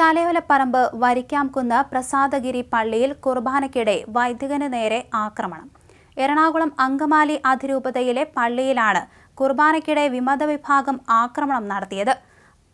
തലയോലപ്പറമ്പ് വരിക്കാംകുന്ന് പ്രസാദഗിരി പള്ളിയിൽ കുർബാനയ്ക്കിടെ വൈദികന് നേരെ ആക്രമണം. എറണാകുളം അങ്കമാലി അതിരൂപതയിലെ പള്ളിയിലാണ് കുർബാനയ്ക്കിടെ വിമത വിഭാഗം ആക്രമണം നടത്തിയത്.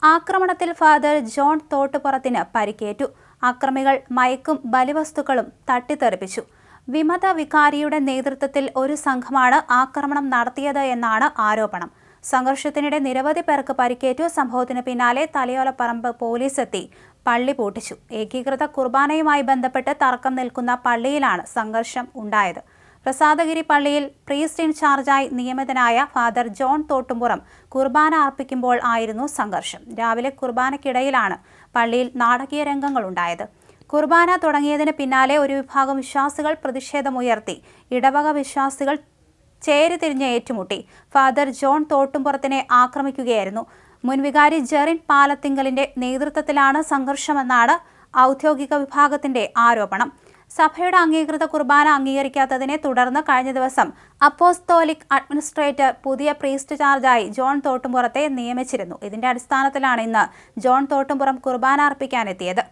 ആക്രമണത്തിൽ ഫാദർ ജോൺ തോട്ടുപുറത്തിന് പരിക്കേറ്റു. അക്രമികൾ മയക്കും ബലിവസ്തുക്കളും തട്ടിത്തെറിപ്പിച്ചു. വിമത വികാരിയുടെ നേതൃത്വത്തിൽ ഒരു സംഘമാണ് ആക്രമണം നടത്തിയത് എന്നാണ് ആരോപണം. സംഘർഷത്തിനിടെ നിരവധി പേർക്ക് പരിക്കേറ്റു. സംഭവത്തിന് പിന്നാലെ തലയോലപ്പറമ്പ് പോലീസ് എത്തി പള്ളി പൂട്ടിച്ചു. ഏകീകൃത കുർബാനയുമായി ബന്ധപ്പെട്ട് തർക്കം നിൽക്കുന്ന പള്ളിയിലാണ് സംഘർഷം ഉണ്ടായത്. പ്രസാദഗിരി പള്ളിയിൽ പ്രീസ്റ്റ് ഇൻചാർജായി നിയമിതനായ ഫാദർ ജോൺ തോട്ടുംപുറം കുർബാന അർപ്പിക്കുമ്പോൾ ആയിരുന്നു സംഘർഷം. രാവിലെ കുർബാനയ്ക്കിടയിലാണ് പള്ളിയിൽ നാടകീയ രംഗങ്ങൾ രംഗങ്ങളുണ്ടായത് കുർബാന തുടങ്ങിയതിന് പിന്നാലെ ഒരു വിഭാഗം വിശ്വാസികൾ പ്രതിഷേധമുയർത്തി. ഇടവക വിശ്വാസികൾ ചേരി തിരിഞ്ഞ് ഏറ്റുമുട്ടി. ഫാദർ ജോൺ തോട്ടുംപുറത്തിനെ ആക്രമിക്കുകയായിരുന്നു. മുൻവികാരി ജെറിൻ പാലത്തിങ്കലിന്റെ നേതൃത്വത്തിലാണ് സംഘർഷമെന്നാണ് ഔദ്യോഗിക വിഭാഗത്തിന്റെ ആരോപണം. സഭയുടെ അംഗീകൃത കുർബാന അംഗീകരിക്കാത്തതിനെ തുടർന്ന് കഴിഞ്ഞ ദിവസം അപ്പോസ്തോലിക് അഡ്മിനിസ്ട്രേറ്റർ പുതിയ പ്രീസ്റ്റ് ചാർജായി ജോൺ തോട്ടുംപുറത്തെ നിയമിച്ചിരുന്നു. ഇതിന്റെ അടിസ്ഥാനത്തിലാണ് ഇന്ന് ജോൺ തോട്ടുംപുറം കുർബാന അർപ്പിക്കാനെത്തിയത്.